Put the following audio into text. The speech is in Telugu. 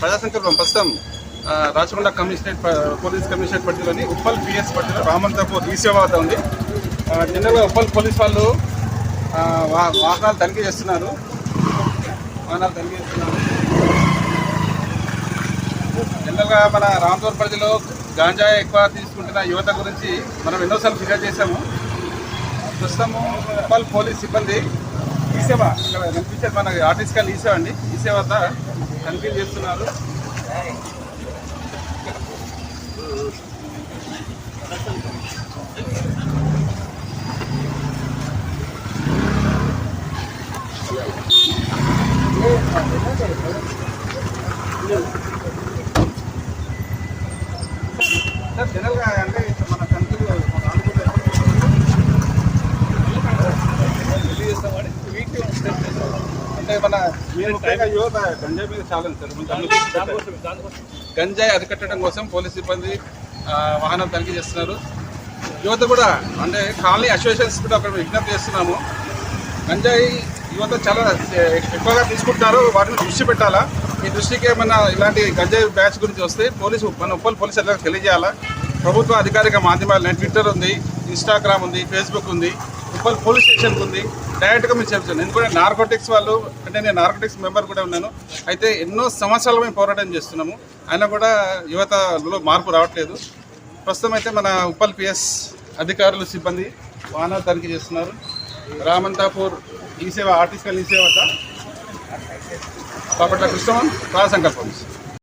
ప్రజా సంకల్పం ప్రస్తుతం రాచకొండ కమిషనరేట్ పోలీస్ కమిషనరేట్ పరిధిలోని ఉప్పల్ పిఎస్ పరిధిలో రామంతపూర్ ఈసేవాత ఉంది. నిన్నగా జనరల్గా ఉప్పల్ పోలీస్ వాళ్ళు వాహనాలు తనిఖీ చేస్తున్నారు. వాహనాలు తనిఖీ చేస్తున్నారు. జనరల్గా మన రామతూర్ పరిధిలో గాంజా ఎక్కువ తీసుకుంటున్న యువత గురించి మనం ఎన్నోసార్లు ఫిర్యాదు చేశాము. ప్రస్తుతము ఉప్పల్ పోలీస్ సిబ్బంది ఈసేవ ఇక్కడ కనిపించేది మన ఆర్టీసీ కాల్ ఈసేవ అండి. ఈ సేవ తనిఖీలు చేస్తున్నారు సార్ జనరల్గా అంటే మన తనిఖీలు మన ఆంధ్రప్రదేశ్ అంటే మన యువత గంజాయి మీద చాలా సార్ గంజాయి అరికట్టడం కోసం పోలీస్ సిబ్బంది వాహనం తనిఖీ చేస్తున్నారు. యువత కూడా అంటే కాలనీ అసోసియేషన్స్ కూడా అక్కడ విజ్ఞప్తి చేస్తున్నాము. గంజాయి యువత చాలా ఎక్కువగా తీసుకుంటున్నారు. వాటిని దృష్టి పెట్టాలా? ఈ దృష్టికి ఏమైనా ఇలాంటి గంజాయి బ్యాచ్ గురించి వస్తే పోలీసు మన ఉప్పల్ పోలీసు అధికారులకు తెలియజేయాలా? ప్రభుత్వ అధికారిక మాధ్యమాలు ట్విట్టర్ ఉంది ఇన్స్టాగ్రామ్ ఉంది ఫేస్బుక్ ఉంది. ఉప్పల్ పోలీస్ స్టేషన్ ఉంది. డైరెక్ట్గా మీరు చెప్తాను ఎందుకంటే నార్కోటిక్స్ వాళ్ళు అంటే నేను నార్కోటిక్స్ మెంబర్ కూడా ఉన్నాను. అయితే ఎన్నో సంవత్సరాలు మేము పోరాటం చేస్తున్నాము. అయినా కూడా యువతలో మార్పు రావట్లేదు. ప్రస్తుతం అయితే మన ఉప్పల్ పిఎస్ అధికారులు సిబ్బంది వాహనాలు తనిఖీ చేస్తున్నారు. రామంతాపూర్ ఈ సేవ ఆర్టిస్కల్ ఈ సేవ వద్ద బాపట్ల కృష్ణ ప్రజా సంకల్పం